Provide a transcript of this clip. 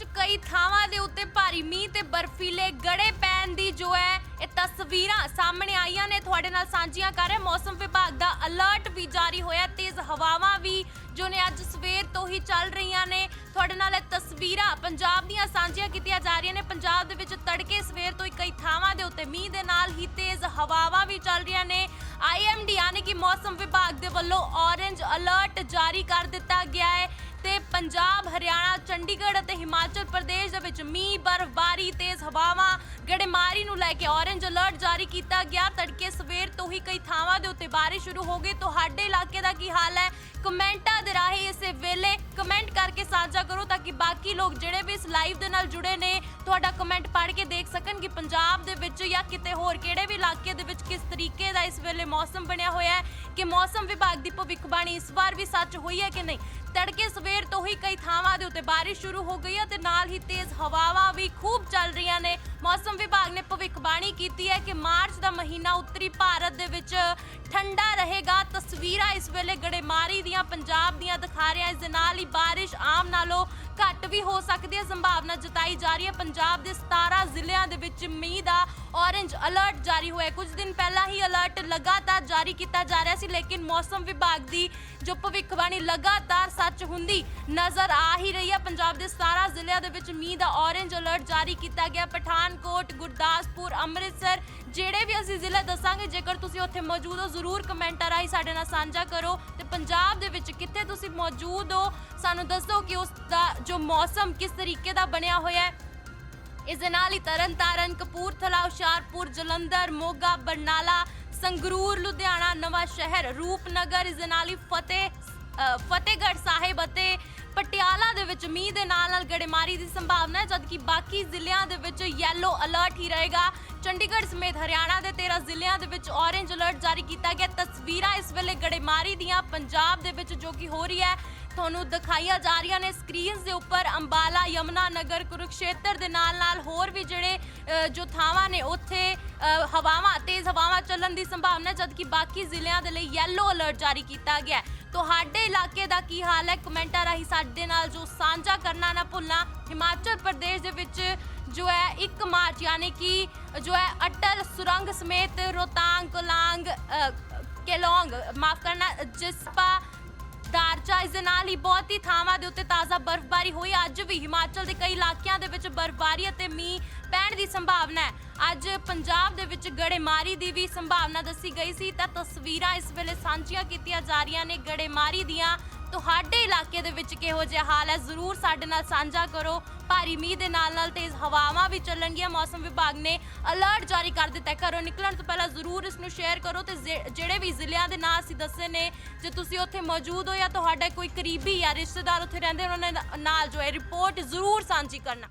ਵਿੱਚ ਕਈ ਥਾਵਾਂ ਦੇ ਉੱਤੇ ਭਾਰੀ ਮੀਂਹ ਤੇ ਬਰਫੀਲੇ ਗੜੇ ਪੈਣ ਦੀ ਜੋ ਹੈ, ਇਹ ਤਸਵੀਰਾਂ ਸਾਹਮਣੇ ਆਈਆਂ ਨੇ। ਤੁਹਾਡੇ ਨਾਲ ਸਾਂਝੀਆਂ ਕਰ ਰਹੇ ਮੌਸਮ ਵਿਭਾਗ ਦਾ ਅਲਰਟ ਵੀ ਜਾਰੀ ਹੋਇਆ। ਤੇਜ਼ ਹਵਾਵਾਂ ਵੀ ਜੋ ਨੇ ਅੱਜ ਸਵੇਰ ਤੋਂ ਹੀ ਚੱਲ ਰਹੀਆਂ ਨੇ। ਤੁਹਾਡੇ ਨਾਲ ਇਹ ਤਸਵੀਰਾਂ ਪੰਜਾਬ ਦੀਆਂ ਸਾਂਝੀਆਂ ਕੀਤੀਆਂ ਜਾ ਰਹੀਆਂ ਨੇ। ਪੰਜਾਬ ਦੇ ਵਿੱਚ ਤੜਕੇ ਸਵੇਰ ਤੋਂ ਹੀ ਕਈ ਥਾਵਾਂ ਦੇ ਉੱਤੇ ਮੀਂਹ ਦੇ ਨਾਲ ਹੀ ਤੇਜ਼ ਹਵਾਵਾਂ ਵੀ ਚੱਲ ਰਹੀਆਂ ਨੇ। ਆਈਐਮਡੀ ਯਾਨੀ ਕਿ ਮੌਸਮ ਵਿਭਾਗ ਦੇ ਵੱਲੋਂ ਔਰੇਂਜ ਅਲਰਟ ਜਾਰੀ ਕਰ ਦਿੱਤਾ ਪੰਜਾਬ ਹਰਿਆਣਾ ਚੰਡੀਗੜ੍ਹ ਅਤੇ ਹਿਮਾਚਲ ਪ੍ਰਦੇਸ਼ ਦੇ ਵਿੱਚ ਮੀਂਹ ਬਰਫ਼ਬਾਰੀ ਤੇਜ਼ ਹਵਾਵਾਂ ਗੜੇਮਾਰੀ ਨੂੰ ਲੈ ਕੇ ਔਰੇਂਜ ਅਲਰਟ ਜਾਰੀ ਕੀਤਾ ਗਿਆ। ਤੜਕੇ ਸਵੇਰ ਤੋਂ ਹੀ ਕਈ ਥਾਵਾਂ ਦੇ ਉੱਤੇ ਬਾਰਿਸ਼ ਸ਼ੁਰੂ ਹੋ ਗਈ। ਤੁਹਾਡੇ ਇਲਾਕੇ ਦਾ ਕੀ ਹਾਲ ਹੈ? ਕਮੈਂਟਾਂ ਦੇ ਰਾਹੀਂ ਇਸੇ ਵੇਲੇ ਕਮੈਂਟ ਕਰਕੇ ਸਾਂਝਾ ਕਰੋ ਤਾਂ ਕਿ ਬਾਕੀ ਲੋਕ ਜਿਹੜੇ ਵੀ ਇਸ ਲਾਈਵ ਦੇ ਨਾਲ ਜੁੜੇ ਨੇ, ਤੁਹਾਡਾ ਕਮੈਂਟ ਪੜ੍ਹ ਕੇ ਦੇਖ ਸਕਣ ਕਿ ਪੰਜਾਬ ਦੇ ਵਿੱਚ ਜਾਂ ਕਿਤੇ ਹੋਰ ਕਿਹੜੇ ਵੀ ਇਲਾਕੇ ਦੇ ਵਿੱਚ ਕਿਸ ਤਰੀਕੇ ਦਾ ਇਸ ਵੇਲੇ ਮੌਸਮ ਬਣਿਆ ਹੋਇਆ ਹੈ, ਕਿ ਮੌਸਮ ਵਿਭਾਗ ਦੀ ਭਵਿੱਖਬਾਣੀ ਇਸ ਵਾਰ ਵੀ ਸੱਚ ਹੋਈ ਹੈ ਕਿ ਨਹੀਂ? ਤੜਕੇ ਸਵੇਰ ਤੋਂ ਹੀ ਕਈ ਥਾਵਾਂ ਦੇ ਉੱਤੇ ਬਾਰਿਸ਼ ਸ਼ੁਰੂ ਹੋ ਗਈ ਹੈ ਤੇ ਨਾਲ ਹੀ ਤੇਜ਼ ਹਵਾਵਾਂ ਮੌਸਮ ਵਿਭਾਗ ਨੇ ਭਵਿੱਖਬਾਣੀ ਕੀਤੀ ਹੈ ਕਿ ਮਾਰਚ ਦਾ ਮਹੀਨਾ ਉੱਤਰੀ ਭਾਰਤ ਦੇ ਵਿੱਚ ਠੰਡਾ ਰਹੇਗਾ। ਤਸਵੀਰਾਂ ਇਸ ਵੇਲੇ ਗੜੇਮਾਰੀ ਦੀਆਂ, ਪੰਜਾਬ ਦੀਆਂ ਦਿਖਾ ਰਿਹਾ ਇਸ ਦੇ ਨਾਲ ਹੀ ਬਾਰਿਸ਼ ਆਮ ਨਾਲੋਂ ਘੱਟ ਵੀ ਹੋ ਸਕਦੀ ਹੈ। ਸੰਭਾਵਨਾ ਜਤਾਈ ਜਾ ਰਹੀ ਹੈ। ਪੰਜਾਬ ਦੇ 17 ਜ਼ਿਲ੍ਹਿਆਂ ਦੇ ਵਿੱਚ ਮੀਂਹ ਦਾ ਔਰੇਂਜ ਅਲਰਟ ਜਾਰੀ ਹੋਇਆ ਕੁਝ ਦਿਨ ਪਹਿਲਾਂ ਹੀ ਅਲਰਟ ਲਗਾਤਾਰ ਜਾਰੀ ਕੀਤਾ ਜਾ ਰਿਹਾ ਸੀ, ਲੇਕਿਨ ਮੌਸਮ ਵਿਭਾਗ ਦੀ ਜੋ ਭਵਿੱਖਬਾਣੀ ਲਗਾਤਾਰ ਸੱਚ ਹੁੰਦੀ ਨਜ਼ਰ ਆ ਹੀ ਰਹੀ ਹੈ। ਪੰਜਾਬ ਦੇ 17 ਜ਼ਿਲ੍ਹਿਆਂ ਦੇ ਵਿੱਚ ਮੀਂਹ ਦਾ ਔਰੇਂਜ ਅਲਰਟ ਜਾਰੀ ਕੀਤਾ ਗਿਆ। ਪਠਾਨਕੋਟ, ਗੁਰਦਾਸਪੁਰ, ਅੰਮ੍ਰਿਤਸਰ, ਜਿਹੜੇ ਵੀ ਅਸੀਂ ਜ਼ਿਲ੍ਹੇ ਦੱਸਾਂਗੇ, ਜੇਕਰ ਤੁਸੀਂ ਉੱਥੇ ਮੌਜੂਦ ਹੋ, ਜ਼ਰੂਰ ਕਮੈਂਟਾਂ ਰਾਹੀਂ ਸਾਡੇ ਨਾਲ ਸਾਂਝਾ ਕਰੋ। ਤੇ ਪੰਜਾਬ ਦੇ ਵਿੱਚ ਕਿੱਥੇ ਤੁਸੀਂ ਮੌਜੂਦ ਹੋ, ਸਾਨੂੰ ਦੱਸੋ ਕਿ ਉਸ ਦਾ ਜੋ ਮੌਸਮ ਕਿਸ ਤਰੀਕੇ ਦਾ ਬਣਿਆ ਹੋਇਆ ਹੈ। ਇਸ ਦੇ ਨਾਲ ਹੀ ਤਰਨਤਾਰਨ ਕਪੂਰਥਲਾ, ਹੁਸ਼ਿਆਰਪੁਰ, ਜਲੰਧਰ, ਮੋਗਾ, ਬਰਨਾਲਾ, ਸੰਗਰੂਰ, ਲੁਧਿਆਣਾ, ਨਵਾਂ ਸ਼ਹਿਰ, ਰੂਪਨਗਰ, ਇਸ ਦੇ ਨਾਲ ਹੀ ਫਤਿਹ ਫਤਿਹਗੜ੍ਹ ਸਾਹਿਬ ਅਤੇ ਪਟਿਆਲਾ ਦੇ ਵਿੱਚ ਮੀਂਹ ਦੇ ਨਾਲ ਨਾਲ ਗੜੇਮਾਰੀ ਦੀ ਸੰਭਾਵਨਾ ਹੈ, ਜਦਕਿ ਬਾਕੀ ਜ਼ਿਲ੍ਹਿਆਂ ਦੇ ਵਿੱਚ ਯੈਲੋ ਅਲਰਟ ਹੀ ਰਹੇਗਾ। ਚੰਡੀਗੜ੍ਹ ਸਮੇਤ ਹਰਿਆਣਾ ਦੇ 13 ਜ਼ਿਲ੍ਹਿਆਂ ਦੇ ਵਿੱਚ ਔਰੇਂਜ ਅਲਰਟ ਜਾਰੀ ਕੀਤਾ ਗਿਆ। ਤਸਵੀਰਾਂ ਇਸ ਵੇਲੇ ਗੜੇਮਾਰੀ ਦੀਆਂ ਪੰਜਾਬ ਦੇ ਵਿੱਚ ਜੋ ਕਿ ਹੋ ਰਹੀ ਹੈ। ਤੁਹਾਨੂੰ ਦਿਖਾਈਆਂ ਜਾ ਰਹੀਆਂ ਨੇ ਸਕਰੀਨਸ ਦੇ ਉੱਪਰ ਅੰਬਾਲਾ ਯਮਨਾ ਨਗਰ ਕੁਰੂਕਸ਼ੇਤਰ ਦੇ ਨਾਲ ਨਾਲ ਹੋਰ ਵੀ ਜਿਹੜੇ ਅ, ਜੋ ਥਾਵਾਂ ਨੇ ਉੱਥੇ ਅ, ਹਵਾਵਾਂ ਤੇਜ਼ ਹਵਾਵਾਂ ਚੱਲਣ ਦੀ ਸੰਭਾਵਨਾ ਹੈ, ਜਦਕਿ ਬਾਕੀ ਜ਼ਿਲ੍ਹਿਆਂ ਦੇ ਲਈ ਯੈਲੋ ਅਲਰਟ ਜਾਰੀ ਕੀਤਾ ਗਿਆ ਹੈ। ਤੁਹਾਡੇ ਇਲਾਕੇ ਦਾ ਕੀ ਹਾਲ ਹੈ ਕਮੈਂਟਾਂ ਰਾਹੀਂ ਸਾਡੇ ਨਾਲ ਜੋ ਸਾਂਝਾ ਕਰਨਾ ਨਾ ਭੁੱਲਣਾ ਹਿਮਾਚਲ ਪ੍ਰਦੇਸ਼ ਦੇ ਵਿੱਚ ਜੋ ਹੈ 1 ਮਾਰਚ ਯਾਨੀ ਕਿ ਜੋ ਹੈ ਅਟਲ ਸੁਰੰਗ ਸਮੇਤ ਰੋਤਾਂਗ ਕੋਲਾਂਗ ਅ, ਕੇਲੋਂਗ ਮਾਫ ਕਰਨਾ ਜਿਸਪਾ ਦੇ ਨਾਲ ਹੀ ਬਹੁਤ ਹੀ ਥਾਵਾਂ ਦੇ ਉੱਤੇ ਤਾਜ਼ਾ ਬਰਫ਼ਬਾਰੀ ਹੋਈ। ਅੱਜ ਵੀ ਹਿਮਾਚਲ ਦੇ ਕਈ ਇਲਾਕਿਆਂ ਦੇ ਵਿੱਚ ਬਰਫ਼ਬਾਰੀ ਅਤੇ ਮੀਂਹ ਪੈਣ ਦੀ ਸੰਭਾਵਨਾ ਹੈ। ਅੱਜ ਪੰਜਾਬ ਦੇ ਵਿੱਚ ਗੜੇਮਾਰੀ ਦੀ ਵੀ ਸੰਭਾਵਨਾ ਦੱਸੀ ਗਈ ਸੀ। ਤਾਂ ਤਸਵੀਰਾਂ ਇਸ ਵੇਲੇ ਸਾਂਝੀਆਂ ਕੀਤੀਆਂ ਜਾ ਰਹੀਆਂ ਨੇ। ਗੜੇਮਾਰੀ ਦੀਆਂ ਤੁਹਾਡੇ ਇਲਾਕੇ ਦੇ ਵਿੱਚ ਕਿਹੋ ਜਿਹਾ ਹਾਲ ਹੈ? ਜ਼ਰੂਰ ਸਾਡੇ ਨਾਲ ਸਾਂਝਾ ਕਰੋ। ਭਾਰੀ ਮੀਂਹ ਦੇ ਨਾਲ ਨਾਲ ਤੇਜ਼ ਹਵਾਵਾਂ ਵੀ ਚੱਲਣਗੀਆਂ। ਮੌਸਮ ਵਿਭਾਗ ਨੇ ਅਲਰਟ ਜਾਰੀ ਕਰ ਦਿੱਤਾ ਹੈ। ਘਰੋਂ ਨਿਕਲਣ ਤੋਂ ਪਹਿਲਾਂ ਜ਼ਰੂਰ ਇਸ ਨੂੰ ਸ਼ੇਅਰ ਕਰੋ ਤੇ ਜੇ- ਜਿਹੜੇ ਵੀ ਜ਼ਿਲ੍ਹਿਆਂ ਦੇ ਨਾਂ ਅਸੀਂ ਦੱਸੇ ਨੇ, ਜੇ ਤੁਸੀਂ ਉੱਥੇ ਮੌਜੂਦ ਹੋ ਜਾਂ ਤੁਹਾਡਾ ਕੋਈ ਕਰੀਬੀ ਜਾਂ ਰਿਸ਼ਤੇਦਾਰ ਉੱਥੇ ਰਹਿੰਦੇ ਉਹਨਾਂ ਨਾਲ ਜੋ ਹੈ, ਰਿਪੋਰਟ ਜ਼ਰੂਰ ਸਾਂਝੀ ਕਰਨਾ।